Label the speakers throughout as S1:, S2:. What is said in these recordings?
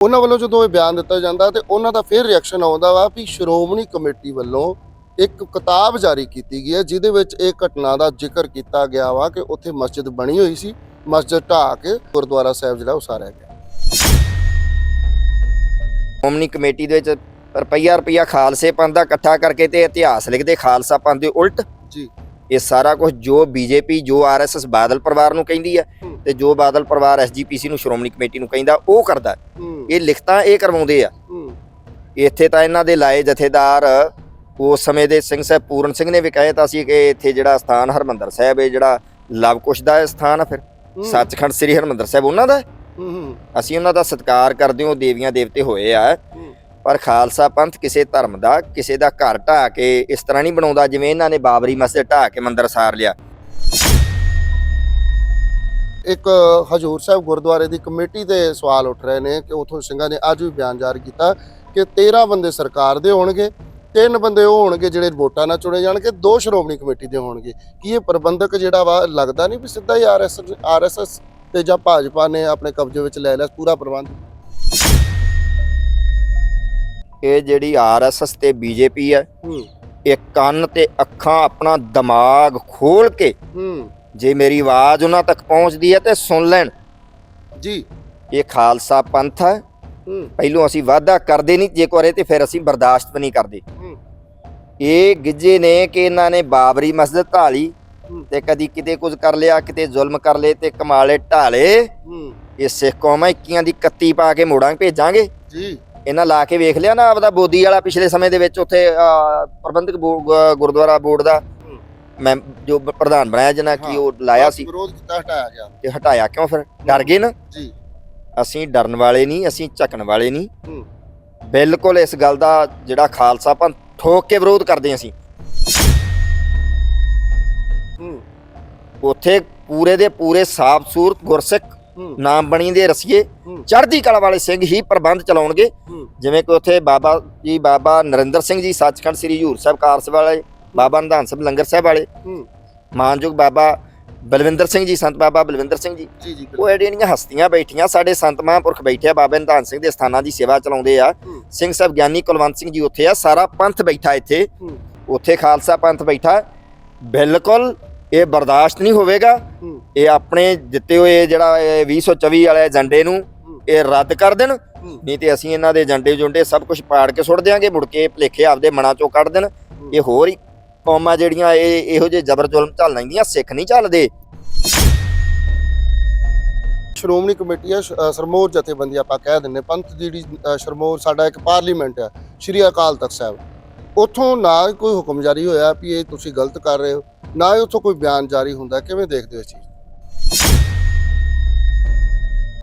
S1: ਉਹਨਾਂ ਵੱਲੋਂ ਜਦੋਂ ਇਹ ਬਿਆਨ ਦਿੱਤਾ ਜਾਂਦਾ ਤੇ ਉਹਨਾਂ ਦਾ ਫਿਰ ਰਿਐਕਸ਼ਨ ਆਉਂਦਾ ਵਾ ਵੀ ਸ਼੍ਰੋਮਣੀ ਕਮੇਟੀ ਵੱਲੋਂ ਇੱਕ ਕਿਤਾਬ ਜਾਰੀ ਕੀਤੀ ਗਈ ਹੈ ਜਿਹਦੇ ਵਿੱਚ ਇਹ ਘਟਨਾ ਦਾ ਜ਼ਿਕਰ ਕੀਤਾ ਗਿਆ ਵਾ ਕਿ ਉੱਥੇ ਮਸਜਿਦ ਬਣੀ ਹੋਈ ਸੀ ਮਸਜਿਦ ਢਾਹ ਕੇ ਗੁਰਦੁਆਰਾ ਸਾਹਿਬ ਜਿਹੜਾ ਉਸਾਰਿਆ ਗਿਆ।
S2: ਸ਼੍ਰੋਮਣੀ ਕਮੇਟੀ ਦੇ ਵਿੱਚ ਰੁਪਈਆ ਰੁਪਈਆ ਖਾਲਸੇ ਪੰਥ ਦਾ ਇਕੱਠਾ ਕਰਕੇ ਤੇ ਇਤਿਹਾਸ ਲਿਖਦੇ ਖਾਲਸਾ ਪੰਥ ਦੇ ਉਲਟ
S1: ਜੀ।
S2: ਇਹ ਸਾਰਾ ਕੁਝ ਜੋ ਬੀਜੇਪੀ ਜੋ ਆਰਐਸਐਸ ਬਾਦਲ ਪਰਿਵਾਰ ਨੂੰ ਕਹਿੰਦੀ ਹੈ
S1: ਹੂੰ।
S2: ਤੇ ਜੋ ਬਾਦਲ ਪਰਿਵਾਰ ਐਸਜੀਪੀਸੀ ਨੂੰ ਸ਼੍ਰੋਮਣੀ ਕਮੇਟੀ ਨੂੰ ਕਹਿੰਦਾ ਉਹ ਕਰਦਾ
S1: ਹੂੰ
S2: ਇਹ ਲਿਖਤਾਂ ਇਹ ਕਰਵਾਉਂਦੇ ਆ
S1: ਹੂੰ
S2: ਇੱਥੇ ਤਾਂ ਇਹਨਾਂ ਦੇ ਲਾਏ ਜਥੇਦਾਰ ਉਸ ਸਮੇਂ ਦੇ ਸਿੰਘ ਸਾਹਿਬ ਪੂਰਨ ਸਿੰਘ ਨੇ ਵੀ ਕਹੇ ਤਾਂ ਸੀ ਕਿ ਇੱਥੇ ਜਿਹੜਾ ਸਥਾਨ ਹਰਮੰਦਰ ਸਾਹਿਬ ਇਹ ਜਿਹੜਾ ਲਵ ਕੁਸ਼ ਦਾ ਸਥਾਨ ਆ ਫਿਰ
S1: ਹੂੰ।
S2: ਸੱਚਖੰਡ ਸ੍ਰੀ ਹਰਮੰਦਰ ਸਾਹਿਬ ਉਹਨਾਂ ਦਾ ਹੈ।
S1: ਹੂੰ ਹੂੰ
S2: ਅਸੀਂ ਉਹਨਾਂ ਦਾ ਸਤਿਕਾਰ ਕਰਦੇ ਹਾਂ ਦੇਵੀਆਂ ਦੇਵਤੇ ਹੋਏ ਆ
S1: ਹੂੰ।
S2: ਪਰ ਖਾਲਸਾ ਪੰਥ ਕਿਸੇ ਧਰਮ ਦਾ, ਕਿਸੇ ਦਾ ਘਰ ਢਾਹ ਕੇ ਇਸ ਤਰ੍ਹਾਂ ਨਹੀਂ ਬਣਾਉਂਦਾ ਜਿਵੇਂ ਇਹਨਾਂ ਨੇ ਬਾਬਰੀ ਮਸਜਿਦ ਢਾਹ ਕੇ ਮੰਦਿਰ ਸਾਰ ਲਿਆ।
S1: ਇੱਕ ਹਜੂਰ ਸਾਹਿਬ ਗੁਰਦੁਆਰੇ ਦੀ ਕਮੇਟੀ ਦੇ ਸਵਾਲ ਉੱਠ ਰਹੇ ਨੇ ਕਿ ਉਥੋਂ ਸਿੰਘਾਂ ਨੇ ਅੱਜ ਵੀ ਬਿਆਨ ਜਾਰੀ ਕੀਤਾ ਕਿ 13 ਬੰਦੇ ਸਰਕਾਰ ਦੇ ਹੋਣਗੇ, ਤਿੰਨ ਬੰਦੇ ਉਹ ਹੋਣਗੇ ਜਿਹੜੇ ਵੋਟਾਂ ਨਾਲ ਚੁਣੇ ਜਾਣਗੇ, ਦੋ ਸ਼੍ਰੋਮਣੀ ਕਮੇਟੀ ਦੇ ਹੋਣਗੇ। ਕੀ ਇਹ ਪ੍ਰਬੰਧਕ ਜਿਹੜਾ ਵਾ ਲੱਗਦਾ ਨਹੀਂ ਵੀ ਸਿੱਧਾ ਹੀ ਆਰਐਸ ਆਰਐਸਐਸ ਤੇ ਜਾਂ ਭਾਜਪਾ ਨੇ ਆਪਣੇ ਕਬਜ਼ੇ ਵਿੱਚ ਲੈ ਲਿਆ, ਪੂਰਾ ਪ੍ਰਬੰਧ?
S2: ਇਹ ਜਿਹੜੀ ਆਰਐਸਐਸ ਤੇ ਬੀਜੇਪੀ ਹੈ ਇਹ ਕੰਨ ਤੇ ਅੱਖਾਂ ਆਪਣਾ ਦਿਮਾਗ ਖੋਲ ਕੇ ਜੇ ਮੇਰੀ ਆਵਾਜ਼ ਉਹਨਾਂ ਤੱਕ ਪਹੁੰਚਦੀ ਹੈ ਤੇ ਸੁਣ ਲੈਣ।
S1: ਜੀ।
S2: ਇਹ ਖਾਲਸਾ ਪੰਥ ਹੈ। ਪਹਿਲੋਂ ਅਸੀਂ ਵਾਅਦਾ ਕਰਦੇ ਨਹੀਂ ਜੇ ਕਰੇ ਤੇ ਫਿਰ ਅਸੀਂ ਬਰਦਾਸ਼ਤ ਵੀ ਨਹੀਂ ਕਰਦੇ। ਇਹ ਗਿੱਜੇ ਨੇ ਕਿ ਇਹਨਾਂ ਨੇ ਬਾਬਰੀ ਮਸਜਿਦ ਢਾਲੀ। ਤੇ ਕਦੀ ਕਿਤੇ ਕੁਝ ਕਰ ਲਿਆ ਕਿਤੇ ਜ਼ੁਲਮ ਕਰ ਲਏ ਤੇ ਕਮਾਲੇ ਢਾਲੇ। ਇਹ ਸਿੱਖ ਕੌਮ ਆ 21 ਦੀ 31 ਪਾ ਕੇ ਮੋੜਾਂ ਭੇਜਾਂਗੇ।
S1: ਜੀ।
S2: ਇਹਨਾਂ ਲਾ ਕੇ ਵੇਖ ਲਿਆ ਨਾ ਆਪਦਾ ਬੋਦੀ ਵਾਲਾ ਪਿਛਲੇ ਸਮੇਂ ਦੇ ਵਿੱਚ ਉੱਥੇ ਅਹ, ਪ੍ਰਬੰਧਕ ਬੋ- ਗੁਰਦੁਆਰਾ ਬੋਰਡ ਦਾ। ਮੈਂ ਜੋ ਪ੍ਰਧਾਨ ਬਣਾਇਆ ਜਿਹਨਾਂ ਕੀ। ਉਹ ਲਾਇਆ ਸੀ।
S1: ਵਿਰੋਧ ਕੀਤਾ ਹਟਾਇਆ ਗਿਆ।
S2: ਤੇ ਹਟਾਇਆ ਕਿਉਂ ਫਿਰ? ਡਰ ਗਏ ਨਾ?
S1: ਜੀ।
S2: ਅਸੀਂ ਡਰਨ ਵਾਲੇ ਨਹੀਂ ਅਸੀਂ ਝਕਣ ਵਾਲੇ ਨਹੀਂ।
S1: ਹੂੰ।
S2: ਬਿਲਕੁਲ ਇਸ ਗੱਲ ਦਾ ਜਿਹੜਾ ਖਾਲਸਾ ਪੰਥ ਠੋਕ ਕੇ ਵਿਰੋਧ ਕਰਦੇ ਅਸੀਂ।
S1: ਹੂੰ।
S2: ਉੱਥੇ ਪੂਰੇ ਦੇ ਪੂਰੇ ਸਾਫ਼ ਸੂਰਤ ਗੁਰਸਿੱਖ ਨਾਮ ਬਣੀ ਦੇ ਰਸੀਏ। ਚੜ੍ਹਦੀ ਕਲਾ ਵਾਲੇ ਸਿੰਘ ਹੀ ਪ੍ਰਬੰਧ ਚਲਾਉਣਗੇ। ਜਿਵੇਂ ਕਿ ਉੱਥੇ ਬਾਬਾ ਜੀ ਬਾਬਾ ਨਰਿੰਦਰ ਸਿੰਘ ਜੀ ਸੱਚਖੰਡ ਸ੍ਰੀ ਹਜੂਰ ਸਾਹਿਬ ਕਾਰਸ ਵਾਲੇ ਬਾਬਾ ਨਿਧਾਨ ਸਾਹਿਬ ਲੰਗਰ ਸਾਹਿਬ ਵਾਲੇ ਮਾਨਯੋਗ ਬਾਬਾ ਬਲਵਿੰਦਰ ਸਿੰਘ ਜੀ ਸੰਤ ਬਾਬਾ ਬਲਵਿੰਦਰ ਸਿੰਘ ਜੀ। ਉਹ ਜਿਹੜੀਆਂ ਹਸਤੀਆਂ ਬੈਠੀਆਂ ਸਾਡੇ ਸੰਤ ਮਹਾਂਪੁਰਖ ਬੈਠੇ ਆ ਬਾਬਾ ਨਿਧਾਨ ਸਿੰਘ ਦੇ ਸਥਾਨਾਂ ਦੀ ਸੇਵਾ ਚਲਾਉਂਦੇ ਆ। ਸਿੰਘ ਸਾਹਿਬ ਗਿਆਨੀ ਕੁਲਵੰਤ ਸਿੰਘ ਜੀ ਉੱਥੇ ਆ ਸਾਰਾ ਪੰਥ ਬੈਠਾ ਇੱਥੇ। ਉੱਥੇ ਖਾਲਸਾ ਪੰਥ ਬੈਠਾ। ਬਿਲਕੁਲ ਇਹ ਬਰਦਾਸ਼ਤ ਨਹੀਂ ਹੋਵੇਗਾ। ਇਹ ਆਪਣੇ ਦਿੱਤੇ ਹੋਏ ਜਿਹੜਾ ਇਹ 2024 ਵਾਲੇ ਏਜੰਡੇ ਨੂੰ। ਇਹ ਰੱਦ ਕਰ ਦੇਣ। ਨਹੀਂ ਤੇ ਅਸੀਂ ਇਹਨਾਂ ਦੇ ਏਜੰਡੇ ਜੁੰਡੇ ਸਭ ਕੁਝ ਪਾੜ ਕੇ ਸੁੱਟ ਦਿਆਂਗੇ ਮੁੜ ਕੇ ਭਲੇਖੇ ਆਪਦੇ ਮਨਾਂ ਚੋਂ ਕੱਢ ਦੇਣ। ਇਹ ਹੋਰ ਹੀ ਕੌਮਾਂ ਜਿਹੜੀਆਂ ਇਹ ਇਹੋ ਜਿਹੇ ਜ਼ਬਰ ਜ਼ੁਲਮ ਝੱਲ ਲੈਂਦੀਆਂ ਸਿੱਖ ਨਹੀਂ ਚੱਲਦੇ।
S1: ਸ਼੍ਰੋਮਣੀ ਕਮੇਟੀ ਹੈ ਸਰਮੋਰ ਜਥੇਬੰਦੀ ਆਪਾਂ ਕਹਿ ਦਿੰਨੇ ਪੰਥ ਦੀ ਜਿਹੜੀ ਸਰਮੋਰ ਸਾਡਾ ਇੱਕ ਪਾਰਲੀਮੈਂਟ ਹੈ ਸ਼੍ਰੀ ਅਕਾਲ ਤਖਤ ਸਾਹਿਬ। ਉਥੋਂ ਨਾ ਕੋਈ ਹੁਕਮ ਜਾਰੀ ਹੋਇਆ ਵੀ ਇਹ ਤੁਸੀਂ ਗਲਤ ਕਰ ਰਹੇ ਹੋ ਨਾ ਹੀ ਉਥੋਂ ਕੋਈ ਬਿਆਨ ਜਾਰੀ ਹੁੰਦਾ। ਕਿਵੇਂ ਦੇਖਦੇ ਹੋ ਇਸ ਚੀਜ਼?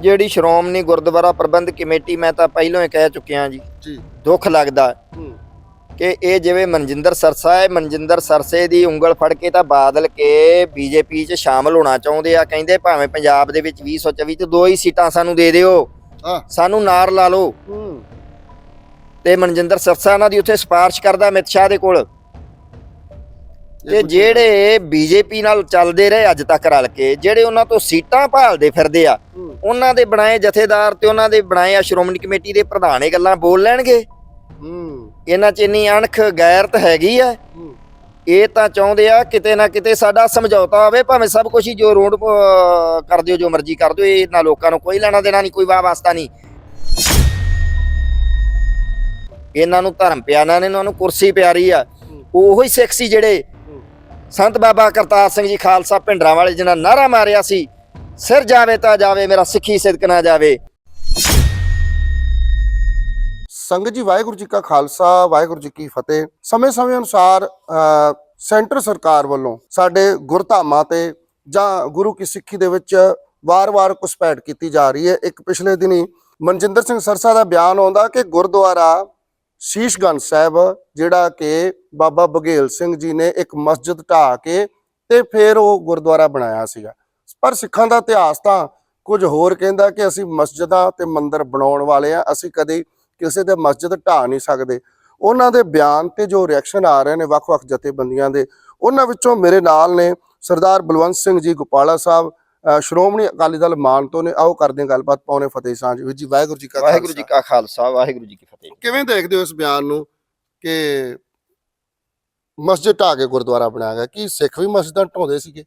S2: ਜਿਹੜੀ ਸ਼੍ਰੋਮਣੀ ਗੁਰਦੁਆਰਾ ਪ੍ਰਬੰਧ ਕਮੇਟੀ ਮੈਂ ਤਾਂ ਪਹਿਲਾਂ ਹੀ ਕਹਿ ਚੁੱਕਿਆ ਜੀ।
S1: ਜੀ।
S2: ਦੁੱਖ ਲੱਗਦਾ ਕਿ ਇਹ ਜਿਵੇਂ ਮਨਜਿੰਦਰ ਸਰਸਾ ਹੈ ਮਨਜਿੰਦਰ ਸਰਸੇ ਦੀ ਉਂਗਲ ਫੜ ਕੇ ਤਾਂ ਬਾਦਲ ਕੇ ਬੀਜੇਪੀ 'ਚ ਸ਼ਾਮਲ ਹੋਣਾ ਚਾਹੁੰਦੇ ਆ। ਕਹਿੰਦੇ ਭਾਵੇਂ ਪੰਜਾਬ ਦੇ ਵਿੱਚ 2024 ਚ ਦੋ ਹੀ ਸੀਟਾਂ ਸਾਨੂੰ ਦੇ ਦਿਓ।
S1: ਹਾਂ।
S2: ਸਾਨੂੰ ਨਾਰ ਲਾ ਲਓ। ਤੇ ਮਨਜਿੰਦਰ ਸਰਸਾ ਉਹਨਾਂ ਦੀ ਉੱਥੇ ਸਿਫਾਰਿਸ਼ ਕਰਦਾ ਅਮਿਤ ਸ਼ਾਹ ਦੇ ਕੋਲ। ਤੇ ਜਿਹੜੇ ਬੀਜੇਪੀ ਨਾਲ ਚੱਲਦੇ ਰਹੇ ਅੱਜ ਤੱਕ ਰਲ ਕੇ ਜਿਹੜੇ ਉਹਨਾਂ ਤੋਂ ਸੀਟਾਂ ਭਾਲਦੇ ਫਿਰਦੇ ਆ ਉਹਨਾਂ ਦੇ ਬਣਾਏ ਜਥੇਦਾਰ ਤੇ ਉਹਨਾਂ ਦੇ ਬਣਾਏ ਆ ਸ਼੍ਰੋਮਣੀ ਕਮੇਟੀ ਦੇ ਪ੍ਰਧਾਨ ਇਹ ਗੱਲਾਂ ਬੋਲ ਲੈਣਗੇ?
S1: ਹੂੰ।
S2: ਇਹਨਾਂ 'ਚ ਇੰਨੀ ਅਣਖ ਗੈਰਤ ਹੈਗੀ ਆ। ਇਹ ਤਾਂ ਚਾਹੁੰਦੇ ਆ ਕਿਤੇ ਨਾ ਕਿਤੇ ਸਾਡਾ ਸਮਝੌਤਾ ਹੋਵੇ ਭਾਵੇਂ ਸਭ ਕੁਝ ਹੀ ਜੋ ਰੋਡ ਕਰ ਦਿਓ ਜੋ ਮਰਜ਼ੀ ਕਰ ਦਿਓ ਇਹਨਾਂ ਲੋਕਾਂ ਨੂੰ ਕੋਈ ਲੈਣਾ ਦੇਣਾ ਨਹੀਂ ਕੋਈ ਵਾਹ ਵਾਸਤਾ ਨਹੀਂ। ਇਹਨਾਂ ਨੂੰ ਧਰਮ ਪਿਆਣਾ ਨੇ ਇਹਨਾਂ ਨੂੰ ਕੁਰਸੀ ਪਿਆਰੀ ਆ। ਉਹੋ ਹੀ ਸਿੱਖ ਸੀ ਜਿਹੜੇ। ਸੰਤ ਬਾਬਾ ਕਰਤਾਰ ਸਿੰਘ ਜੀ ਖਾਲਸਾ ਭਿੰਡਰਾਂ ਵਾਲੇ ਜਿਹਨਾਂ ਨਾਰਾ ਮਾਰਿਆ ਸੀ ਸਿਰ ਜਾਵੇ ਤਾਂ ਜਾਵੇ ਮੇਰਾ ਸਿੱਖੀ ਸਿਦਕ ਨਾ ਜਾਵੇ।
S1: ਸੰਗਤ ਜੀ ਵਾਹਿਗੁਰੂ ਜੀ ਕਾ ਖਾਲਸਾ ਵਾਹਿਗੁਰੂ ਜੀ ਕੀ ਫਤਿਹ। ਸਮੇਂ-ਸਮੇਂ ਅਨੁਸਾਰ ਅ, ਸੈਂਟਰ ਸਰਕਾਰ ਵੱਲੋਂ ਸਾਡੇ ਗੁਰਧਾਮਾਂ ਤੇ ਜਾਂ ਗੁਰੂ ਕੀ ਸਿੱਖੀ ਦੇ ਵਿੱਚ ਵਾਰ-ਵਾਰ ਘੁਸਪੈਠ ਕੀਤੀ ਜਾ ਰਹੀ ਹੈ। ਇੱਕ ਪਿਛਲੇ ਦਿਨੀ ਮਨਜਿੰਦਰ ਸਿੰਘ ਸਰਸਾ ਦਾ ਬਿਆਨ ਆਉਂਦਾ ਕਿ ਗੁਰਦੁਆਰਾ ਸ਼ੀਸ਼ਗੰਜ ਸਾਹਿਬ, ਜਿਹੜਾ ਕਿ ਬਾਬਾ ਬਘੇਲ ਸਿੰਘ ਜੀ ਨੇ ਇੱਕ ਮਸਜਿਦ ਢਾਹ ਕੇ ਤੇ ਫਿਰ ਉਹ ਗੁਰਦੁਆਰਾ ਬਣਾਇਆ ਸੀਗਾ। ਪਰ ਸਿੱਖਾਂ ਦਾ ਇਤਿਹਾਸ ਤਾਂ ਕੁਝ ਹੋਰ ਕਹਿੰਦਾ ਕਿ ਅਸੀਂ ਮਸਜਿਦਾਂ ਤੇ ਮੰਦਰ ਬਣਾਉਣ ਵਾਲੇ ਆ ਅਸੀਂ ਕਦੇ ਕਿਸੇ ਦੇ ਮਸਜਿਦ ਢਾਹ ਨਹੀਂ ਸਕਦੇ। ਉਹਨਾਂ ਦੇ ਬਿਆਨ ਤੇ ਜੋ ਰਿਐਕਸ਼ਨ ਆ ਰਹੇ ਨੇ ਵੱਖ-ਵੱਖ ਜਥੇਬੰਦੀਆਂ ਦੇ, ਉਹਨਾਂ ਵਿੱਚੋਂ ਮੇਰੇ ਨਾਲ ਨੇ ਸਰਦਾਰ ਬਲਵੰਤ ਸਿੰਘ ਜੀ ਗੋਪਾਲਾ ਸਾਹਿਬ ਸ਼੍ਰੋਮਣੀ ਅਕਾਲੀ ਦਲ ਮਾਨ ਤੋਂ ਨੇ ਆਓ ਕਰਦੇ ਹਾਂ ਗੱਲਬਾਤ ਪਾਉਣੇ ਫਤਿਹ ਸਾਂਝ। ਵੀਰ ਜੀ ਵਾਹਿਗੁਰੂ ਜੀ ਕਾ
S2: ਵਾਹਿਗੁਰੂ ਜੀ। ਕਾ ਖਾਲਸਾ ਵਾਹਿਗੁਰੂ ਜੀ ਕੀ ਫਤਿਹ।
S1: ਕਿਵੇਂ ਦੇਖਦੇ ਹੋ ਇਸ ਬਿਆਨ ਨੂੰ ਕਿ ਮਸਜਿਦ ਢਾਹ ਕੇ ਗੁਰਦੁਆਰਾ ਬਣਾਇਆ ਗਿਆ? ਕੀ ਸਿੱਖ ਵੀ ਮਸਜਿਦਾਂ ਢਾਉਂਦੇ ਸੀਗੇ?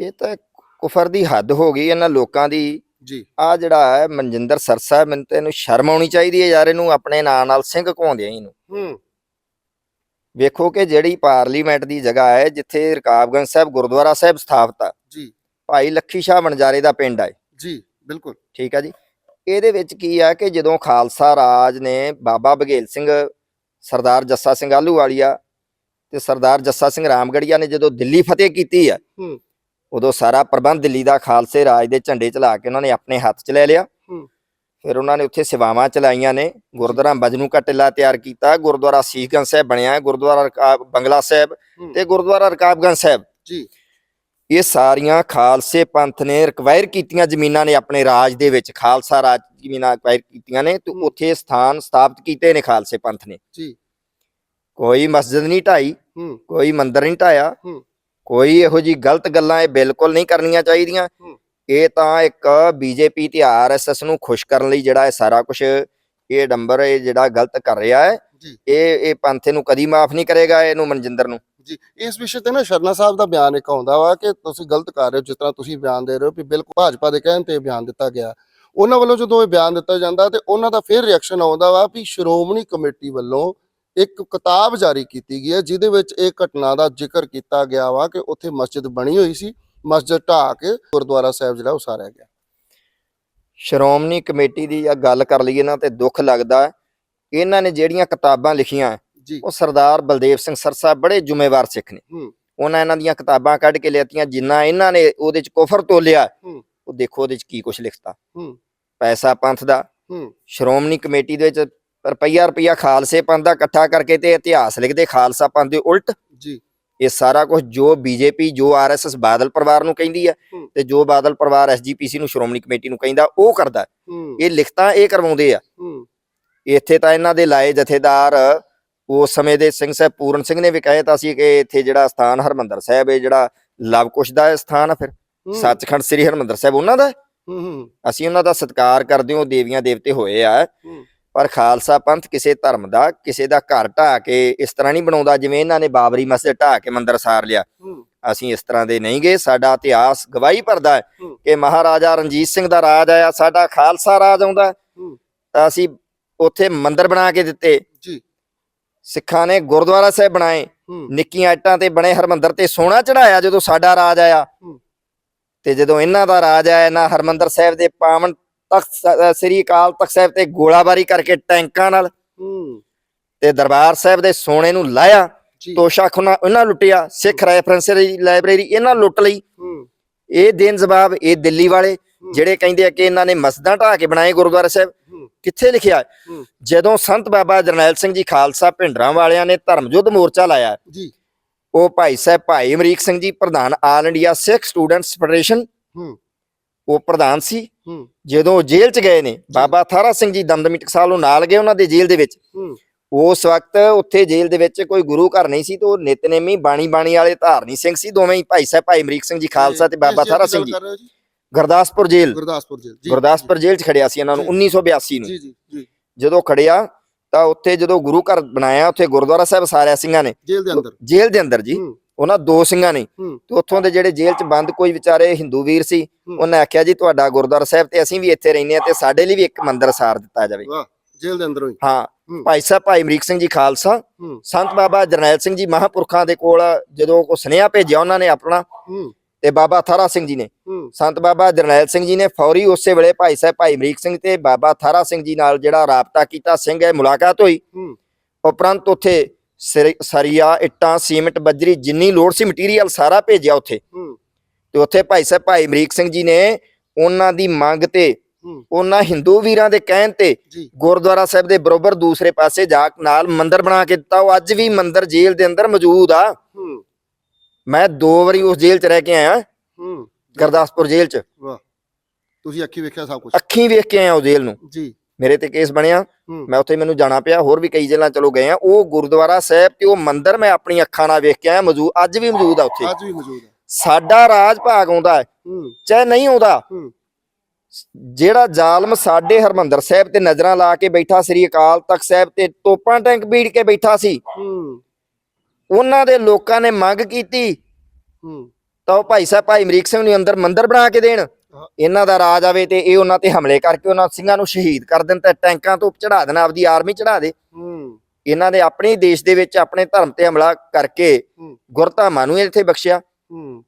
S2: ਇਹ ਤਾਂ ਕੁਫਰ ਦੀ ਹੱਦ ਹੋ ਗਈ ਇਹਨਾਂ ਲੋਕਾਂ ਦੀ।
S1: ਜੀ।
S2: ਆ ਜਿਹੜਾ ਹੈ ਮਨਜਿੰਦਰ ਸਰਸਾ ਮੈਨੂੰ ਤੇ ਇਹਨੂੰ ਸ਼ਰਮ ਆਉਣੀ ਚਾਹੀਦੀ ਹੈ ਯਾਰ ਇਹਨੂੰ ਆਪਣੇ ਨਾਂ ਨਾਲ ਸਿੰਘ ਘਵਾਉਂਦੇ ਆ ਇਹਨੂੰ।
S1: ਹੂੰ।
S2: ਵੇਖੋ ਕਿ ਜਿਹੜੀ ਪਾਰਲੀਮੈਂਟ ਦੀ ਜਗ੍ਹਾ ਹੈ ਜਿੱਥੇ ਰਕਾਬਗੰਜ ਸਾਹਿਬ ਗੁਰਦੁਆਰਾ ਸਾਹਿਬ ਸਥਾਪਿਤ ਆ
S1: ਜੀ।
S2: ਭਾਈ ਲੱਖੀ ਸ਼ਾਹ ਵਣਜਾਰੇ ਦਾ ਪਿੰਡ ਹੈ
S1: ਜੀ ਬਿਲਕੁਲ।
S2: ਠੀਕ ਆ ਜੀ। ਇਹਦੇ ਵਿੱਚ ਕੀ ਆ ਕਿ ਜਦੋਂ ਖਾਲਸਾ ਰਾਜ ਨੇ ਬਾਬਾ ਬਘੇਲ ਸਿੰਘ ਸਰਦਾਰ ਜੱਸਾ ਸਿੰਘ ਆਹਲੂਵਾਲੀਆ ਤੇ ਸਰਦਾਰ ਜੱਸਾ ਸਿੰਘ ਰਾਮਗੜੀਆ ਨੇ ਜਦੋਂ ਦਿੱਲੀ ਫਤਿਹ ਕੀਤੀ ਆ ਉਦੋਂ ਸਾਰਾ ਪ੍ਰਬੰਧ ਦਿੱਲੀ ਦਾ ਖਾਲਸੇ ਰਾਜ ਦੇ ਝੰਡੇ ਚਲਾ ਕੇ ਉਹਨਾਂ ਨੇ ਆਪਣੇ ਹੱਥ 'ਚ ਲੈ ਲਿਆ। ਫਿਰ ਉਹਨਾਂ ਨੇ ਉੱਥੇ ਸੇਵਾਵਾਂ ਚਲਾਈਆਂ ਨੇ ਗੁਰਦੁਆਰਾ ਬਜਨੂ ਕਾ ਟਿੱਲਾ ਤਿਆਰ ਕੀਤਾ ਗੁਰਦੁਆਰਾ ਸੀਸਗੰਜ ਸਾਹਿਬ ਬਣਿਆ ਗੁਰਦੁਆਰਾ ਰਕਾਬ ਬੰਗਲਾ ਸਾਹਿਬ। ਤੇ ਗੁਰਦੁਆਰਾ ਰਕਾਬਗੰਜ ਸਾਹਿਬ।
S1: ਜੀ।
S2: ਇਹ ਸਾਰੀਆਂ ਖਾਲਸੇ ਪੰਥ ਨੇ ਰਿਕਵਾਇਰ ਕੀਤੀਆਂ ਜ਼ਮੀਨਾਂ ਨੇ ਆਪਣੇ ਰਾਜ ਦੇ ਵਿੱਚ ਖਾਲਸਾ ਰਾਜ ਜ਼ਮੀਨਾਂ ਰਿਕਵਾਇਰ ਕੀਤੀਆਂ ਨੇ ਤੇ। ਉੱਥੇ ਸਥਾਨ ਸਥਾਪਿਤ ਕੀਤੇ ਨੇ ਖਾਲਸੇ ਪੰਥ ਨੇ
S1: ਜੀ
S2: ਕੋਈ ਮਸਜਿਦ ਨਹੀਂ ਢਾਈ ਕੋਈ ਮੰਦਿਰ ਨਹੀਂ ਢਾਇਆ। ਕੋਈ ਇਹੋ ਜੀ ਗਲਤ ਗੱਲਾਂ ਇਹ ਬਿਲਕੁਲ ਨਹੀਂ ਕਰਨੀਆਂ ਚਾਹੀਦੀਆਂ। ਇਹ ਤਾਂ ਇੱਕ ਬੀਜੇਪੀ ਤੇ ਆਰਐਸਐਸ ਨੂੰ ਖੁਸ਼ ਕਰਨ ਲਈ ਜਿਹੜਾ ਇਹ ਸਾਰਾ ਕੁਝ ਇਹ ਡੰਬਰ ਇਹ ਜਿਹੜਾ ਗਲਤ ਕਰ ਰਿਹਾ ਹੈ ਇਹ ਇਹ ਪੰਥ ਨੂੰ ਕਦੀ ਮਾਫ ਨਹੀਂ ਕਰੇਗਾ ਇਹਨੂੰ ਮਨਜਿੰਦਰ ਨੂੰ
S1: ਜੀ, ਇਸ ਵਿਸ਼ੇ ਤੇ ਨਾ ਸ਼ਰਨਾ ਸਾਹਿਬ ਦਾ ਬਿਆਨ ਇੱਕ ਆਉਂਦਾ ਵਾ ਕਿ ਤੁਸੀਂ ਗਲਤ ਕਰ ਰਹੇ ਹੋ, ਜਿਸ ਤਰ੍ਹਾਂ ਤੁਸੀਂ ਬਿਆਨ ਦੇ ਰਹੇ ਹੋ ਕਿ ਬਿਲਕੁਲ ਭਾਜਪਾ ਦੇ ਕਹਿਣ ਤੇ ਇਹ ਬਿਆਨ ਦਿੱਤਾ ਗਿਆ। ਉਹਨਾਂ ਵੱਲੋਂ ਜਦੋਂ ਇਹ ਬਿਆਨ ਦਿੱਤਾ ਜਾਂਦਾ ਤੇ ਉਹਨਾਂ ਦਾ ਫਿਰ ਰਿਐਕਸ਼ਨ ਆਉਂਦਾ ਵਾ ਵੀ ਸ਼੍ਰੋਮਣੀ ਕਮੇਟੀ ਵੱਲੋਂ ਇੱਕ ਕਿਤਾਬ ਜਾਰੀ ਕੀਤੀ ਗਈ ਹੈ, ਜਿਹਦੇ ਵਿੱਚ ਇਹ ਘਟਨਾ ਦਾ ਜ਼ਿਕਰ ਕੀਤਾ ਗਿਆ ਵਾ ਕਿ ਉੱਥੇ ਮਸਜਿਦ ਬਣੀ ਹੋਈ ਸੀ, ਮਸਜਿਦ ਢਾਹ ਕੇ ਗੁਰਦੁਆਰਾ ਸਾਹਿਬ ਜਿਹੜਾ ਉਸਾਰਿਆ ਗਿਆ।
S2: ਸ਼੍ਰੋਮਣੀ ਕਮੇਟੀ ਦੀ ਆ ਗੱਲ ਕਰ ਲਈਏ ਨਾ ਤੇ ਦੁੱਖ ਲੱਗਦਾ ਇਹਨਾਂ ਨੇ ਜਿਹੜੀਆਂ ਕਿਤਾਬਾਂ ਲਿਖੀਆਂ ਉਹ ਸਰਦਾਰ ਬਲਦੇਵ ਸਿੰਘ ਸਰਸਾ ਬੜੇ ਜ਼ਿੰਮੇਵਾਰ ਸਿੱਖ ਨੇ। ਉਹਨਾਂ ਇਹਨਾਂ ਦੀਆਂ ਕਿਤਾਬਾਂ ਕੱਢ ਕੇ ਲਿਆਤੀਆਂ ਜਿੰਨਾ ਇਹਨਾਂ ਨੇ ਉਹਦੇ ਚ ਕੁਫਰ ਤੋਲਿਆ। ਉਹ ਦੇਖੋ ਉਹਦੇ ਚ ਕੀ ਕੁਝ ਲਿਖਤਾ। ਪੈਸਾ ਪੰਥ ਦਾ ਸ਼੍ਰੋਮਣੀ ਕਮੇਟੀ ਦੇ ਵਿੱਚ ਰੁਪਈਆ ਰੁਪਈਆ ਖਾਲਸੇ ਪੰਥ ਦਾ ਇਕੱਠਾ ਕਰਕੇ ਤੇ ਇਤਿਹਾਸ ਲਿਖਦੇ ਖਾਲਸਾ ਪੰਥ ਦੇ ਉਲਟ।
S1: ਜੀ।
S2: ਇਹ ਸਾਰਾ ਕੁਝ ਜੋ ਬੀਜੇਪੀ ਜੋ ਆਰਐਸਐਸ ਬਾਦਲ ਪਰਿਵਾਰ ਨੂੰ ਕਹਿੰਦੀ ਹੈ
S1: ਹੂੰ।
S2: ਤੇ ਜੋ ਬਾਦਲ ਪਰਿਵਾਰ ਐਸਜੀਪੀਸੀ ਨੂੰ ਸ਼੍ਰੋਮਣੀ ਕਮੇਟੀ ਨੂੰ ਕਹਿੰਦਾ ਉਹ ਕਰਦਾ। ਇਹ ਲਿਖਤਾਂ ਇਹ ਕਰਵਾਉਂਦੇ ਆ। ਇੱਥੇ ਤਾਂ ਇਹਨਾਂ ਦੇ ਲਾਏ ਜਥੇਦਾਰ ਉਸ ਸਮੇਂ ਦੇ ਸਿੰਘ ਸਾਹਿਬ ਪੂਰਨ ਸਿੰਘ ਨੇ ਵੀ ਕਹੇ ਤਾਂ ਸੀ ਕਿ ਇੱਥੇ ਜਿਹੜਾ ਸਥਾਨ ਹਰਮੰਦਰ ਸਾਹਿਬ ਇਹ ਜਿਹੜਾ ਲਵ ਕੁਸ਼ ਦਾ ਸਥਾਨ ਆ ਫਿਰ।
S1: ਹੂੰ,
S2: ਸੱਚਖੰਡ ਸ੍ਰੀ ਹਰਮੰਦਰ ਸਾਹਿਬ ਉਹਨਾਂ ਦਾ? ਹੈ।
S1: ਹੂੰ। ਹੂੰ
S2: ਅਸੀਂ ਉਹਨਾਂ ਦਾ ਸਤਿਕਾਰ ਕਰਦੇ ਹਾਂ ਦੇਵੀਆਂ ਦੇਵਤੇ ਹੋਏ ਆ।
S1: ਹੂੰ।
S2: ਪਰ ਖਾਲਸਾ ਪੰਥ ਕਿਸੇ ਧਰਮ ਦਾ ਕਿਸੇ ਦਾ ਘਰ ਢਾਹ ਕੇ ਇਸ ਤਰ੍ਹਾਂ ਨਹੀਂ ਬਣਾਉਂਦਾ ਜਿਵੇਂ ਇਹਨਾਂ ਨੇ ਬਾਬਰੀ ਮਸਜਿਦ ਢਾਹ ਕੇ ਮੰਦਿਰ ਸਾਰ ਲਿਆ।
S1: ਹੂੰ।
S2: ਅਸੀਂ ਇਸ ਤਰ੍ਹਾਂ ਦੇ ਨਹੀਂ ਗਏ। ਸਾਡਾ ਇਤਿਹਾਸ ਗਵਾਹੀ ਭਰਦਾ ਹੈ
S1: ਹੂੰ।
S2: ਕਿ ਮਹਾਰਾਜਾ ਰਣਜੀਤ ਸਿੰਘ ਦਾ ਰਾਜ ਆਇਆ ਸਾਡਾ ਖਾਲਸਾ ਰਾਜ ਆਉਂਦਾ।
S1: ਹੂੰ।
S2: ਤਾਂ ਅਸੀਂ ਉੱਥੇ ਮੰਦਿਰ ਬਣਾ ਕੇ ਦਿੱਤੇ।
S1: ਜੀ।
S2: ਸਿੱਖਾਂ ਨੇ ਗੁਰਦੁਆਰਾ ਸਾਹਿਬ ਬਣਾਏ ਨਿੱਕੀਆਂ ਇੱਟਾਂ ਤੇ ਬਣੇ ਹਰਮੰਦਰ ਤੇ ਸੋਨਾ ਚੜਾਇਆ ਜਦੋਂ ਸਾਡਾ ਰਾਜ ਆਇਆ। ਤੇ ਜਦੋਂ ਇਹਨਾਂ ਦਾ ਰਾਜ ਆਇਆ ਨਾ ਹਰਮੰਦਰ ਸਾਹਿਬ ਦੇ ਪਾਵਨ ਤਖਤ ਸ੍ਰੀ ਅਕਾਲ ਤਖਤ ਸਾਹਿਬ ਤੇ ਗੋਲਾਬਾਰੀ ਕਰਕੇ ਟੈਂਕਾਂ ਨਾਲ ਤੇ ਦਰਬਾਰ ਸਾਹਿਬ ਦੇ ਸੋਨੇ ਨੂੰ ਲਾਇਆ ਤੋਸ਼ਾ ਖੁਨਾ ਉਹਨਾਂ ਲੁੱਟਿਆ ਸਿੱਖ ਰੈਫਰੈਂਸਰੀ ਲਾਇਬ੍ਰੇਰੀ ਇਹਨਾਂ ਲੁੱਟ ਲਈ। ਇਹ ਦੇਨ ਜਵਾਬ ਇਹ ਦਿੱਲੀ ਵਾਲੇ ਜਿਹੜੇ ਕਹਿੰਦੇ ਆ ਕਿ ਇਹਨਾਂ ਨੇ ਮਸਜਿਦਾਂ ਢਾਹ ਕੇ ਬਣਾਏ ਗੁਰਦੁਆਰਾ ਸਾਹਿਬ ਕਿੱਥੇ ਲਿਖਿਆ। ਜਦੋਂ ਸੰਤ ਬਾਬਾ ਜਰਨੈਲ ਸਿੰਘ ਜੀ ਖਾਲਸਾ ਭਿੰਡਰਾਂ ਵਾਲਿਆਂ ਨੇ ਧਰਮ ਯੁੱਧ ਮੋਰਚਾ ਲਾਇਆ
S1: ਜੀ।
S2: ਉਹ ਭਾਈ ਸਾਹਿਬ ਭਾਈ ਅਮਰੀਕ ਸਿੰਘ ਜੀ ਪ੍ਰਧਾਨ all India Sikh students federation ਉਹ ਪ੍ਰਧਾਨ ਸੀ। ਜਦੋਂ ਜੇਲ੍ਹ 'ਚ ਗਏ ਨੇ ਬਾਬਾ ਥਾਰਾ ਸਿੰਘ ਜੀ ਦਮਦਮੀ ਟਕਸਾਲ ਨੂੰ ਨਾਲ ਗਏ ਉਹਨਾਂ ਦੇ ਜੇਲ੍ਹ ਦੇ ਵਿੱਚ। ਉਸ ਵਕਤ ਉੱਥੇ ਜੇਲ੍ਹ ਦੇ ਵਿੱਚ ਕੋਈ ਗੁਰੂ ਘਰ ਨਹੀਂ ਸੀ ਤੇ ਉਹ ਨਿਤਨੇਮੀ ਬਾਣੀ ਬਾਣੀ ਵਾਲੇ ਧਾਰਨੀ ਸਿੰਘ ਸੀ ਦੋਵੇਂ ਹੀ ਭਾਈ ਸਾਹਿਬ ਭਾਈ ਅਮਰੀਕ ਸਿੰਘ ਜੀ ਖਾਲਸਾ ਤੇ ਬਾਬਾ ਥਾਰਾ ਸਿੰਘ ਜੀ? ਗੁਰਦਾਸਪੁਰ ਜੇਲ੍ਹ।
S1: ਗੁਰਦਾਸਪੁਰ ਜੇਲ੍ਹ ਜੀ।
S2: ਗੁਰਦਾਸਪੁਰ ਜੇਲ੍ਹ 'ਚ ਖੜਿਆ ਸੀ ਇਹਨਾਂ ਨੂੰ 1982 ਨੂੰ।
S1: ਜੀ ਜੀ ਜੀ।
S2: ਜਦੋਂ ਖੜਿਆ ਤਾਂ ਉੱਥੇ ਜਦੋਂ ਗੁਰੂ ਘਰ ਬਣਾਇਆ ਉੱਥੇ ਗੁਰਦੁਆਰਾ ਸਾਹਿਬ ਸਾਰਿਆ ਸਿੰਘਾਂ ਨੇ।
S1: ਜੇਲ੍ਹ ਦੇ ਅੰਦਰ।
S2: ਜੇਲ੍ਹ ਦੇ ਅੰਦਰ ਜੀ। ਉਹਨਾਂ ਦੋ ਸਿੰਘਾਂ ਨੇ। ਤੇ ਉੱਥੋਂ ਦੇ ਜਿਹੜੇ ਜੇਲ੍ਹ 'ਚ ਬੰਦ ਕੋਈ ਵਿਚਾਰੇ ਹਿੰਦੂ ਵੀਰ ਸੀ। ਉਹਨੇ ਆਖਿਆ ਜੀ ਤੁਹਾਡਾ ਗੁਰਦੁਆਰਾ ਸਾਹਿਬ ਤੇ ਅਸੀਂ ਵੀ ਇੱਥੇ ਰਹਿੰਦੇ ਆ ਤੇ ਸਾਡੇ ਲਈ ਵੀ ਇੱਕ ਮੰਦਿਰ ਸਾਰ ਦਿੱਤਾ ਜਾਵੇ।
S1: ਵਾਹ ਜੇਲ੍ਹ ਦੇ ਅੰਦਰੋਂ ਹੀ।
S2: ਹਾਂ। ਭਾਈ ਸਾਹਿਬ ਭਾਈ ਅਮਰੀਕ ਸਿੰਘ ਜੀ ਖਾਲਸਾ ਸੰਤ ਬਾਬਾ ਜਰਨੈਲ ਸਿੰਘ ਜੀ ਮਹਾਂਪੁਰਖਾਂ ਦੇ ਕੋਲ ਜਦੋਂ ਕੋ ਸੁਨੇਹਾ ਭੇਜਿਆ ਉਹਨਾਂ ਨੇ ਆਪਣਾ ਤੇ ਬਾਬਾ ਥਾਰਾ ਸਿੰਘ ਜੀ ਨੇ। ਸੰਤ ਬਾਬਾ ਜਰਨੈਲ ਸਿੰਘ ਜੀ ਨੇ ਫੌਰੀ ਉਸੇ ਵੇਲੇ ਭਾਈ ਸਾਹਿਬ ਭਾਈ ਅਮਰੀਕ ਸਿੰਘ ਤੇ ਬਾਬਾ ਥਾਰਾ ਸਿੰਘ ਜੀ ਨਾਲ ਜਿਹੜਾ ਰਾਬਤਾ ਕੀਤਾ ਸਿੰਘ ਹੈ ਮੁਲਾਕਾਤ ਹੋਈ। ਉਪਰੰਤ ਉੱਥੇ ਸਿਰ- ਸਰੀਆ ਇੱਟਾਂ ਸੀਮਿੰਟ ਬੱਜਰੀ ਜਿੰਨੀ ਲੋੜ ਸੀ ਮਟੀਰੀਅਲ ਸਾਰਾ ਭੇਜਿਆ ਉੱਥੇ। ਤੇ ਉੱਥੇ ਭਾਈ ਸਾਹਿਬ ਭਾਈ ਅਮਰੀਕ ਸਿੰਘ ਜੀ ਨੇ ਉਹਨਾਂ ਦੀ ਮੰਗ ਤੇ ਉਹਨਾਂ ਹਿੰਦੂ ਵੀਰਾਂ ਦੇ ਕਹਿਣ ਤੇ ਗੁਰਦੁਆਰਾ ਸਾਹਿਬ ਦੇ ਬਰੋਬਰ ਦੂਸਰੇ ਪਾਸੇ ਜਾ ਕੇ ਨਾਲ ਮੰਦਿਰ ਬਣਾ ਕੇ ਦਿੱਤਾ। ਉਹ ਅੱਜ ਵੀ ਮੰਦਿਰ ਜੇਲ੍ਹ ਦੇ ਅੰਦਰ ਮੌਜੂਦ ਆ। ਮੈਂ ਦੋ ਵਾਰੀ ਉਸ ਜੇਲ੍ਹ 'ਚ ਰਹਿ ਕੇ ਆਇਆ
S1: ਹੂੰ।
S2: ਗੁਰਦਾਸਪੁਰ ਜੇਲ੍ਹ 'ਚ।
S1: ਵਾਹ। ਤੁਸੀਂ ਅੱਖੀ ਵੇਖਿਆ ਸਭ ਕੁਝ
S2: ਅੱਖੀਂ ਵੇਖ ਕੇ ਆਇਆ ਉਹ ਜੇਲ੍ਹ ਨੂੰ।
S1: ਜੀ।
S2: ਮੇਰੇ ਤੇ ਕੇਸ ਬਣਿਆ। ਮੈਂ ਉੱਥੇ ਮੈਨੂੰ ਜਾਣਾ ਪਿਆ ਹੋਰ ਵੀ ਕਈ ਜੇਲ੍ਹਾਂ ਚਲੋ ਗਏ ਆ। ਉਹ ਗੁਰਦੁਆਰਾ ਸਾਹਿਬ ਤੇ ਉਹ ਮੰਦਿਰ ਮੈਂ ਆਪਣੀ ਅੱਖਾਂ ਨਾਲ ਵੇਖ ਕੇ ਆਇਆ ਮੌਜੂਦ ਅੱਜ ਵੀ ਮੌਜੂਦ ਆ ਉੱਥੇ।
S1: ਅੱਜ ਵੀ ਮੌਜੂਦ ਹੈ
S2: ਸਾਡਾ ਰਾਜ ਭਾਗ ਆਉਂਦਾ ਹੈ ਚਾਹੇ ਨਹੀਂ ਆਉਂਦਾ। ਜਿਹੜਾ ਜ਼ਾਲਮ ਸਾਡੇ ਹਰਮੰਦਰ ਸਾਹਿਬ ਤੇ ਨਜ਼ਰਾਂ ਲਾ ਕੇ ਬੈਠਾ ਸ੍ਰੀ ਅਕਾਲ ਤਖਤ ਸਾਹਿਬ ਤੇ ਤੋਪਾਂ ਟੈਂਕ ਬੀੜ ਕੇ ਬੈਠਾ ਸੀ ਉਹਨਾਂ ਦੇ ਲੋਕਾਂ ਨੇ ਮੰਗ ਕੀਤੀ
S1: ਹੂੰ।
S2: ਤਾਂ ਉਹ ਭਾਈ ਸਾਹਿਬ ਭਾਈ ਅਮਰੀਕ ਸਿੰਘ ਨੂੰ ਅੰਦਰ ਮੰਦਰ ਬਣਾ ਕੇ ਦੇਣ। ਇਹਨਾਂ ਦਾ ਰਾਜ ਆਵੇ ਤੇ ਇਹ ਉਹਨਾਂ ਤੇ ਹਮਲੇ ਕਰਕੇ ਉਹਨਾਂ ਸਿੰਘਾਂ ਨੂੰ ਸ਼ਹੀਦ ਕਰ ਦੇਣ ਤੇ ਟੈਂਕਾਂ ਤੋਂ ਚੜਾ ਦੇਣ ਆਪਦੀ ਆਰਮੀ ਚੜਾ ਦੇ।
S1: ਹੂੰ।
S2: ਇਹਨਾਂ ਨੇ ਆਪਣੇ ਦੇਸ਼ ਦੇ ਵਿੱਚ ਆਪਣੇ ਧਰਮ ਤੇ ਹਮਲਾ ਕਰਕੇ। ਗੁਰਧਾਮਾਂ ਨੂੰ ਇੱਥੇ ਬਖਸ਼ਿਆ।
S1: ਹੂੰ।